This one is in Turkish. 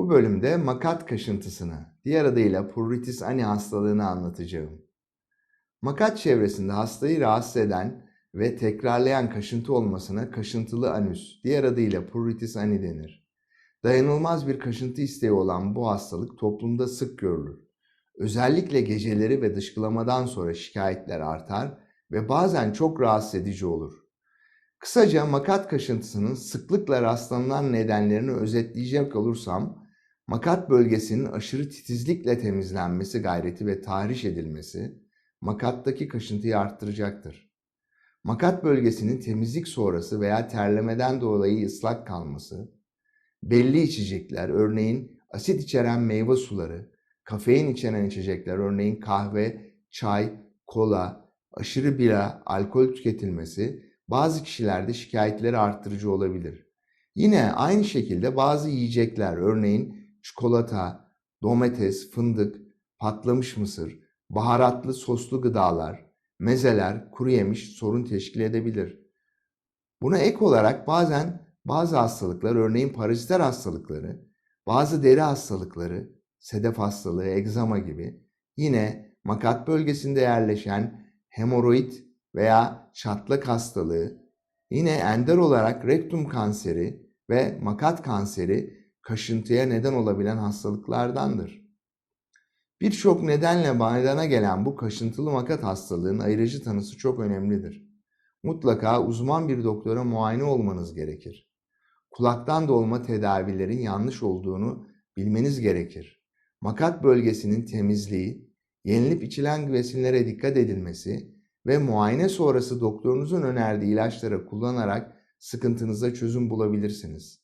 Bu bölümde makat kaşıntısını, diğer adıyla pruritus ani hastalığını anlatacağım. Makat çevresinde hastayı rahatsız eden ve tekrarlayan kaşıntı olmasına kaşıntılı anüs, diğer adıyla pruritus ani denir. Dayanılmaz bir kaşıntı isteği olan bu hastalık toplumda sık görülür. Özellikle geceleri ve dışkılamadan sonra şikayetler artar ve bazen çok rahatsız edici olur. Kısaca makat kaşıntısının sıklıkla rastlanılan nedenlerini özetleyecek olursam, makat bölgesinin aşırı titizlikle temizlenmesi gayreti ve tahriş edilmesi, makattaki kaşıntıyı arttıracaktır. Makat bölgesinin temizlik sonrası veya terlemeden dolayı ıslak kalması, belli içecekler, örneğin asit içeren meyve suları, kafein içeren içecekler, örneğin kahve, çay, kola, aşırı bira, alkol tüketilmesi bazı kişilerde şikayetleri arttırıcı olabilir. Yine aynı şekilde bazı yiyecekler, örneğin çikolata, domates, fındık, patlamış mısır, baharatlı soslu gıdalar, mezeler, kuru yemiş sorun teşkil edebilir. Buna ek olarak bazen bazı hastalıklar, örneğin paraziter hastalıkları, bazı deri hastalıkları, sedef hastalığı, egzama gibi yine makat bölgesinde yerleşen hemoroid veya çatlak hastalığı, yine ender olarak rektum kanseri ve makat kanseri kaşıntıya neden olabilen hastalıklardandır. Birçok nedenle meydana gelen bu kaşıntılı makat hastalığının ayırıcı tanısı çok önemlidir. Mutlaka uzman bir doktora muayene olmanız gerekir. Kulaktan dolma tedavilerin yanlış olduğunu bilmeniz gerekir. Makat bölgesinin temizliği, yenilip içilen besinlere dikkat edilmesi ve muayene sonrası doktorunuzun önerdiği ilaçları kullanarak sıkıntınıza çözüm bulabilirsiniz.